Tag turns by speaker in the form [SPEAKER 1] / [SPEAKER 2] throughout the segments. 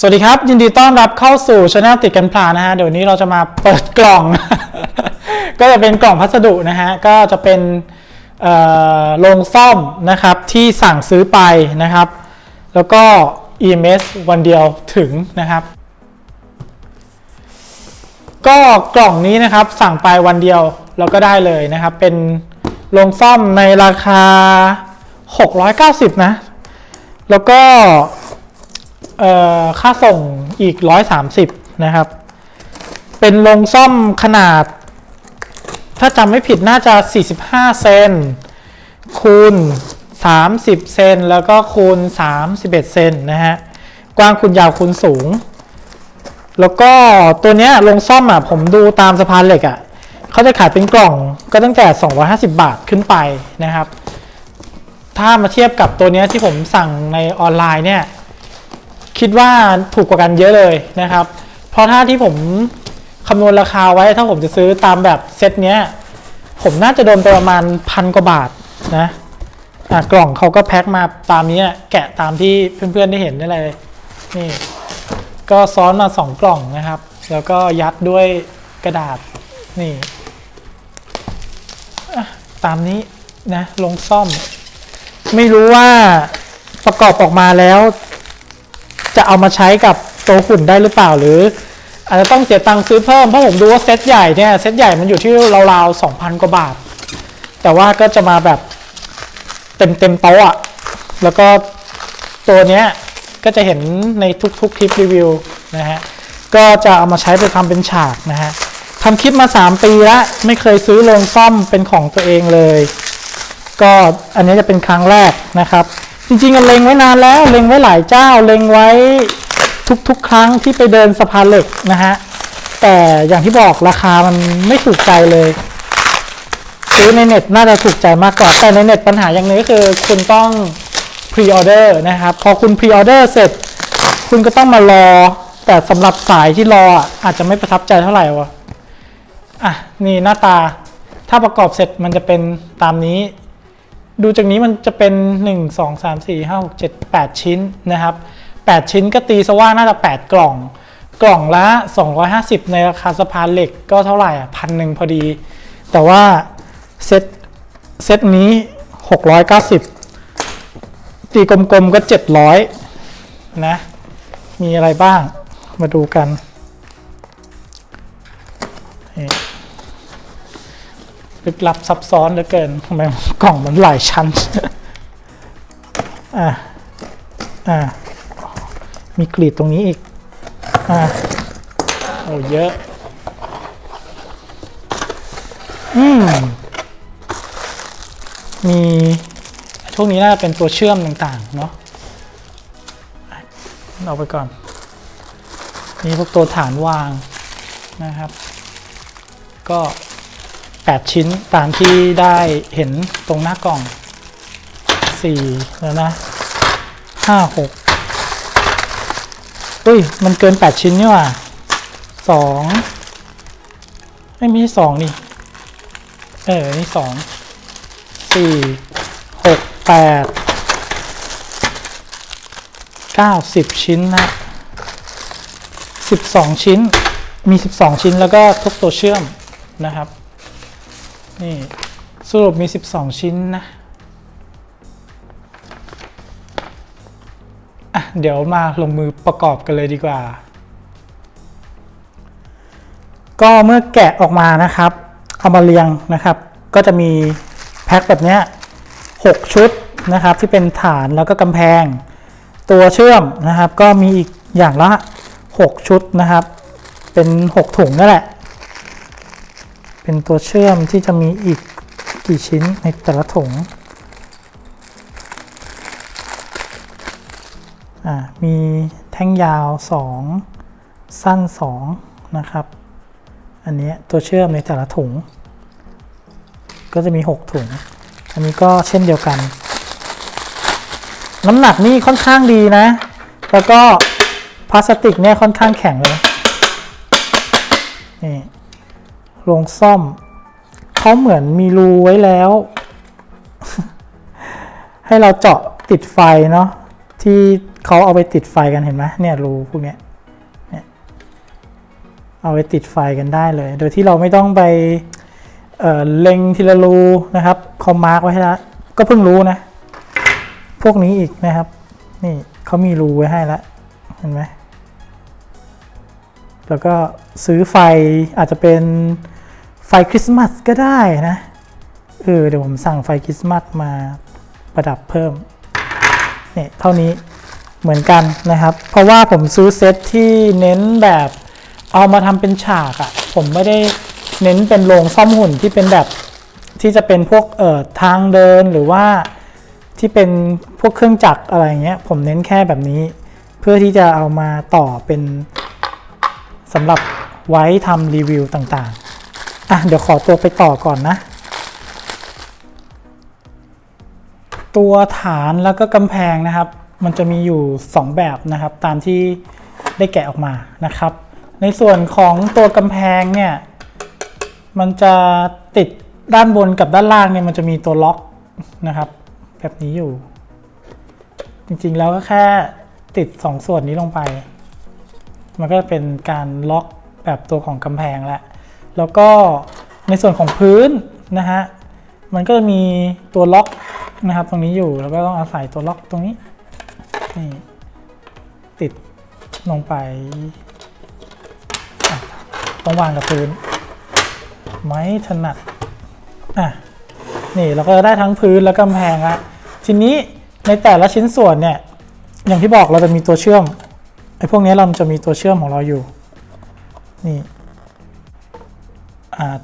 [SPEAKER 1] สวัสดีครับ ยินดีต้อนรับเข้าสู่ช anel ติดกันพลานะฮะ เดี๋ยวนี้เราจะมาเปิดกล่อง ก็จะเป็นกล่องพัสดุนะฮะ ก็จะเป็นเอ่อโรงซ่อมนะครับที่สั่งซื้อไปนะครับ แล้วก็ EMS วันเดียวถึงนะครับ ก็กล่องนี้นะครับสั่งไปวันเดียวเราก็ได้เลยนะครับ เป็นโรงซ่อมในราคา 690 นะ แล้วก็ ค่าส่งอีก 130 นะครับ เป็นโรงซ่อมขนาด ถ้าจำไม่ผิดน่าจะ 45 เซนคูณ 30 เซนแล้วก็คูณ 31 เซนนะฮะ กว้างคูณยาวคูณสูง แล้วก็ตัวเนี้ยลงซ่อมอะผมดูตามสะพานเหล็กอะเขาจะขายเป็นกล่องก็ตั้งแต่ 250 บาทขึ้นไปนะครับ ถ้ามาเทียบกับตัวเนี้ยที่ผมสั่งในออนไลน์เนี่ย คิดว่าถูกกว่ากันเยอะเลยนะครับ เพราะถ้าที่ผมคำนวณราคาไว้ถ้าผมจะซื้อตามแบบเซตเนี้ย ผมน่าจะโดนไปประมาณพันกว่าบาทนะอะกล่องเขาก็แพ็คมาตามนี้แกะตามที่เพื่อนๆได้เห็นได้เลยนี่ก็ซ้อนมาสองกล่องนะครับ แล้วก็ยัดด้วยกระดาษนี่ตามนี้นะลงซ่อม ไม่รู้ว่าประกอบออกมาแล้ว จะเอามาใช้กับตัวหุ่นได้หรือเปล่าหรือ อาจจะต้องเสียตังค์ซื้อเพิ่มเพราะผมดูว่าเซตใหญ่เนี่ยเซตใหญ่มันอยู่ที่ราวๆสองพันกว่าบาท แต่ว่าก็จะมาแบบเต็มเต็มโต๊ะอะแล้วก็ตัวเนี้ยก็จะเห็นในทุกๆคลิปรีวิวนะฮะก็จะเอามาใช้ไปทำเป็นฉากนะฮะทำคลิปมา 3 ปีแล้วไม่เคยซื้อโรงซ่อมเป็นของตัวเองเลย ก็อันนี้จะเป็นครั้งแรกนะครับ จริงๆเล็งไว้นานแล้วเล็งไว้หลายเจ้าเล็งไว้ทุกๆ ครั้งที่ไปเดินสะพานเหล็กนะฮะแต่อย่างที่บอกราคามันไม่ถูกใจเลยซื้อในเน็ตน่าจะถูกใจมากกว่าแต่ในเน็ตปัญหาอย่างนี้คือคุณต้องพรีออเดอร์นะครับพอคุณพรีออเดอร์เสร็จ คุณก็ต้องมารอ แต่สำหรับสายที่รออาจจะไม่ประทับใจเท่าไหร่วะอะนี่หน้าตาถ้าประกอบเสร็จมันจะเป็นตามนี้ ดูจากนี้มันจะเป็น 1 2 3 4 5 6 7 8 ชิ้นนะครับ 8 ชิ้นก็ตีซะว่าน่าจะ 8 กล่อง กล่องละ 250 ในราคาสะพานเหล็กก็เท่าไหร่อะพันหนึ่งพอดี แต่ว่าเซตเซตนี้ 690 ตีกลมๆก็ 700 นะ มีอะไรบ้างมาดูกัน ลึกลับซับซ้อนเหลือเกินทำไมกล่องมันหลายชั้น อะอะมีกรีดตรงนี้อีก อะโอ้เยอะ อืม มีช่วงนี้น่าจะเป็นตัวเชื่อมต่างๆ เนาะเอาไปก่อนมีพวกตัวฐานวางนะครับ ก็ 8 ชิ้นตามที่ได้เห็นตรงหน้ากล่อง 4 แล้วนะ 5 6เฮ้ย มันเกิน 8 ชิ้นนี่ว่า 2 ไม่มีสองนี่ เออ นี่สองสี่หกแปดเก้าสิบชิ้นนะสิบสองชิ้นมีสิบสองชิ้นแล้วก็ทุกตัวเชื่อมนะครับ นี่สรุปมีสิบสองชิ้นนะะเดี๋ยวมาลงมือประกอบกันเลยดีกว่า ก็เมื่อแกะออกมานะครับ เอามาเรียงนะครับ ก็จะมีแพ็คแบบนี้6ชุดนะครับที่เป็นฐานแล้วก็กำแพง ตัวเชื่อมนะครับ ก็มีอีกอย่างละ 6 ชุดนะครับ เป็น 6 ถุงนั่นแหละ เป็นตัวเชื่อมที่จะมีอีกกี่ชิ้นในแต่ละถุงอ่ามีแท่งยาว 2 สั้น 2 นะครับ อันนี้ตัวเชื่อมในแต่ละถุง ก็จะมี 6 ถุง อันนี้ก็เช่นเดียวกัน น้ำหนักนี่ค่อนข้างดีนะ แล้วก็พลาสติกเนี่ยค่อนข้างแข็งเลย นี่ โรงซ่อม เขาเหมือนมีรูไว้แล้ว ให้เราเจาะติดไฟเนาะที่เขาเอาไปติดไฟกันเห็นไหมเนี่ยรูพวกเนี้ยเนี่ยเอาไปติดไฟกันได้เลย โดยที่เราไม่ต้องไปเเล็งทีละรูนะครับคอมมาร์กไว้ให้แล้วก็เพิ่งรู้นะ พวกนี้อีกนะครับ นี่เขามีรูไว้ให้แล้วเห็นไหมแล้วก็ซื้อไฟอาจจะเป็น ไฟคริสต์มาสก็ได้นะ เออเดี๋ยวผมสั่งไฟคริสต์มาสมาประดับเพิ่ม เนี่ยเท่านี้เหมือนกันนะครับ เพราะว่าผมซื้อเซตที่เน้นแบบเอามาทำเป็นฉากอะ่ะ ผมไม่ได้เน้นเป็นโรงซ่อมหุ่นที่เป็นแบบที่จะเป็นพวกเอ่อทางเดินหรือว่าที่เป็นพวกเครื่องจักรอะไรเงี้ย ผมเน้นแค่แบบนี้ เพื่อที่จะเอามาต่อเป็นสำหรับไว้ทำรีวิวต่างๆ อะเดี๋ยวขอตัวไปต่อก่อนนะ ตัวฐานแล้วก็กำแพงนะครับ มันจะมีอยู่ 2 แบบนะครับ ตามที่ได้แกะออกมานะครับ ในส่วนของตัวกำแพงเนี่ย มันจะติดด้านบนกับด้านล่างเนี่ยมันจะมีตัวล็อกนะครับ แบบนี้อยู่ จริงๆแล้วก็แค่ติด 2 ส่วนนี้ลงไป มันก็จะเป็นการล็อกแบบตัวของกำแพงแล้ว แล้วก็ในส่วนของพื้นนะฮะมันก็จะมีตัวล็อกนะครับ ตรงนี้อยู่แล้วก็ต้องอาศัยตัวล็อกตรงนี้นี่ติดลงไปต้องวางกับพื้นไม้ถนัดอะนี่เราก็จะได้ทั้งพื้นแล้วก็กำแพงละทีนี้ในแต่ละชิ้นส่วนเนี่ย อย่างที่บอกเราจะมีตัวเชื่อมไอ้พวกนี้เราจะมีตัวเชื่อมของเราอยู่ นี่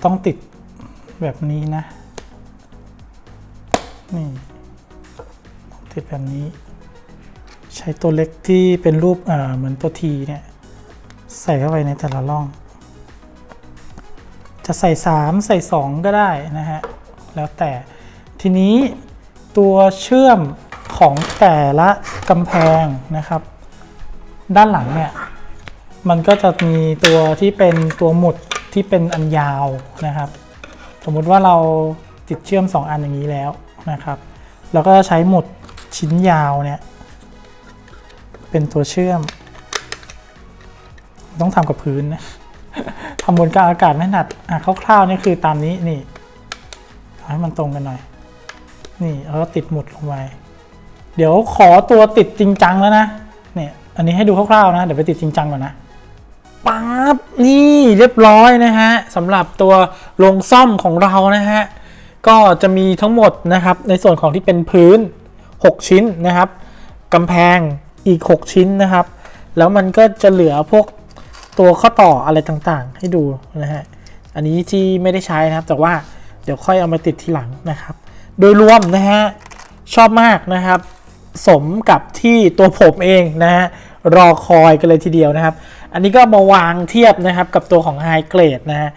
[SPEAKER 1] ต้องติดแบบนี้นะ นี่ ติดแบบนี้ ใช้ตัวเล็กที่เป็นรูปเหมือนตัวทีเนี่ย ใส่เข้าไปในแต่ละร่อง จะใส่ 3 ใส่ 2 ก็ได้นะฮะ แล้วแต่ทีนี้ตัวเชื่อมของแต่ละกำแพงนะครับ ด้านหลังเนี่ย มันก็จะมีตัวที่เป็นตัวหมุด ที่เป็นอันยาวนะครับ สมมุติว่าเราติดเชื่อม 2 อันอย่างนี้แล้วนะครับ เราก็ใช้หมุดชิ้นยาวเนี่ยเป็นตัวเชื่อม ต้องทำกับพื้นนะทำบนกลางอากาศไม่หนัดอะคร่าวๆนี่คือตามนี้นี่เอาให้มันตรงกันหน่อย นี่แล้วก็ติดหมุดลงไปเดี๋ยวขอตัวติดจริงจังแล้วนะเนี่ยอันนี้ให้ดูคร่าวๆนะ เดี๋ยวไปติดจริงจังก่อนนะ ปั๊บนี่เรียบร้อยนะฮะสำหรับตัวโรงซ่อมของเรานะฮะก็จะมีทั้งหมดนะครับในส่วนของที่เป็นพื้น 6 ชิ้นนะครับกำแพงอีก 6 ชิ้นนะครับ แล้วมันก็จะเหลือพวกตัวข้อต่ออะไรต่างๆ ให้ดูนะฮะอันนี้ที่ไม่ได้ใช้นะครับ แต่ว่าเดี๋ยวค่อยเอามาติดทีหลังนะครับ โดยรวมนะฮะชอบมากนะครับ สมกับที่ตัวผมเองนะฮะรอคอยกันเลยทีเดียวนะครับ อันนี้ก็มาวางเทียบนะครับกับตัวของไฮเกรดนะฮะ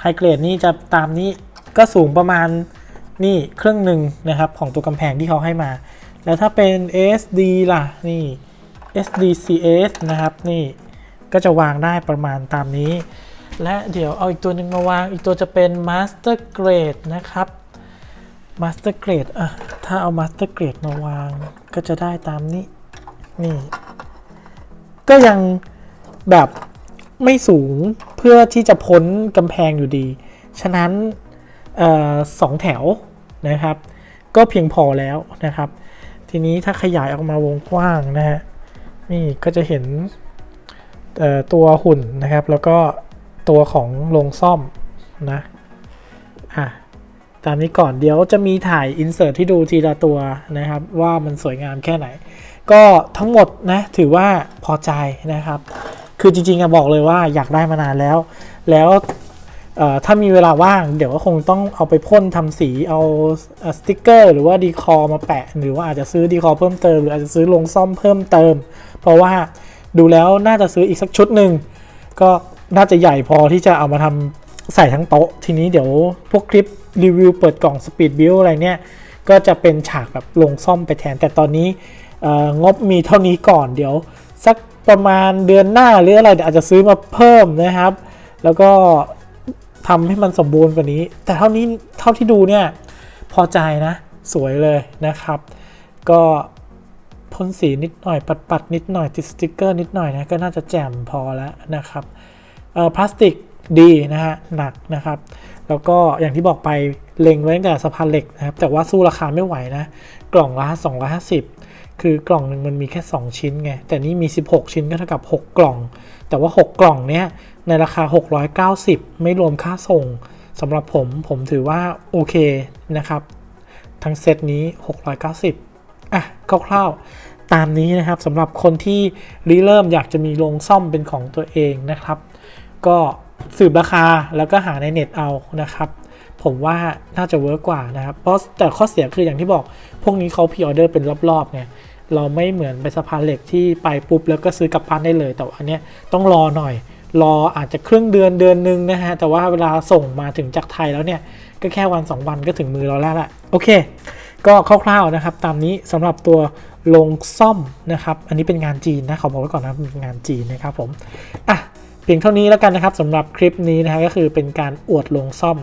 [SPEAKER 1] ไฮเกรดนี่จะตามนี้ก็สูงประมาณนี่ครึ่งหนึ่งนะครับของตัวกำแพงที่เขาให้มา แล้วถ้าเป็น SD ล่ะนี่ SDCS นะครับนี่ก็จะวางได้ประมาณตามนี้ และเดี๋ยวเอาอีกตัวหนึ่งมาวางอีกตัวจะเป็น Master Grade นะครับ Master Grade อะถ้าเอา Master Grade มาวางก็จะได้ตามนี้ นี่ ก็ยังแบบไม่สูงเพื่อที่จะพ้นกำแพงอยู่ดี ฉะนั้นออสองแถวนะครับ ก็เพียงพอแล้วนะครับ ทีนี้ถ้าขยายออกมาวงกว้างนะฮะนี่ก็จะเห็นตัวหุ่นนะครับ แล้วก็ตัวของโรงซ่อมนะ ตามนี้ก่อนเดี๋ยวจะมีถ่ายอินเสิร์ตที่ดูทีละตัวนะครับ ว่ามันสวยงามแค่ไหน ก็ทั้งหมดนะถือว่าพอใจนะครับ คือจริงๆอะบอกเลยว่าอยากได้มานานแล้ว แล้วถ้ามีเวลาว่างเดี๋ยวก็คงต้องเอาไปพ่นทำสีเอาสติกเกอร์ หรือว่าดีคอมาแปะ หรือว่าอาจจะซื้อดีคอเพิ่มเติม หรืออาจจะซื้อลงซ่อมเพิ่มเติม เพราะว่าดูแล้วน่าจะซื้ออีกสักชุดหนึ่งก็น่าจะใหญ่พอที่จะเอามาทำ ใส่ทั้งโต๊ะ ทีนี้เดี๋ยวพวกคลิปรีวิวเปิดกล่องสปีดบิลอะไรเนี่ยก็จะเป็นฉากแบบลงซ่อมไปแทน แต่ตอนนี้งบมีเท่านี้ก่อนเดี๋ยวสักประมาณเดือนหน้าหรืออะไรเดี๋ยวอาจจะซื้อมาเพิ่มนะครับ แล้วก็ทำให้มันสมบูรณ์กว่านี้ แต่เท่านี้เท่าที่ดูเนี่ยพอใจนะ สวยเลยนะครับ ก็พ่นสีนิดหน่อยปัดปัดๆนิดหน่อยติดสติกเกอร์นิดหน่อยนะก็น่าจะแจ่มพอแล้วนะครับพลาสติก ดีนะฮะหนักนะครับ แล้วก็อย่างที่บอกไปเล็งไว้ตั้งแต่สะพานเหล็กนะครับ แต่ว่าสู้ราคาไม่ไหวนะ กล่องละ250 คือกล่องหนึ่งมันมีแค่ 2 ชิ้นไง แต่นี่มี 16 ชิ้นก็เท่ากับ 6 กล่อง แต่ว่า 6 กล่องเนี้ยในราคา 690 ไม่รวมค่าส่งสำหรับผมผมถือว่าโอเคนะครับ ทั้งเซตนี้ 690 อะคร่าวๆ ตามนี้นะครับสำหรับคนที่ริเริ่มอยากจะมีโรงซ่อมเป็นของตัวเองนะครับ ก็ สืบราคาแล้วก็หาในเน็ตเอานะครับ ผมว่าน่าจะเวิร์กกว่านะครับเพราะแต่ข้อเสียคืออย่างที่บอก พวกนี้เขาพ r ออเดอร์เป็นรอบๆไงเราไม่เหมือนไปสะพานเหล็กที่ไปปุ๊บแล้วก็ซื้อกลับบ้านได้เลย แต่อันเนี้ยต้องรอหน่อย รออาจจะครึ่งเดือนเดือนหนึงนะฮะ แต่ว่าเวลาส่งมาถึงจากไทยแล้วเนี่ย ก็แค่วัน 2 วันก็ถึงมือเราแล้วแหละโอเค ก็คร่าวๆนะครับ ตามนี้สำหรับตัวลงซ่อมนะครับ อันนี้เป็นงานจีนนะขอบอกไว้ก่อนนะเป็นงานจีนนะครับผม อะ เพียงเท่านี้แล้วกันนะครับสำหรับคลิปนี้นะฮะก็คือเป็นการอวดลงซ่อม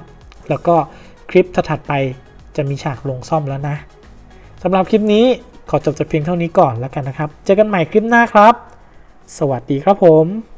[SPEAKER 1] แล้วก็คลิปถัดไปจะมีฉากลงซ่อมแล้วนะสำหรับคลิปนี้ขอจบแต่เพียงเท่านี้ก่อนแล้วกันนะครับ เจอกันใหม่คลิปหน้าครับ สวัสดีครับผม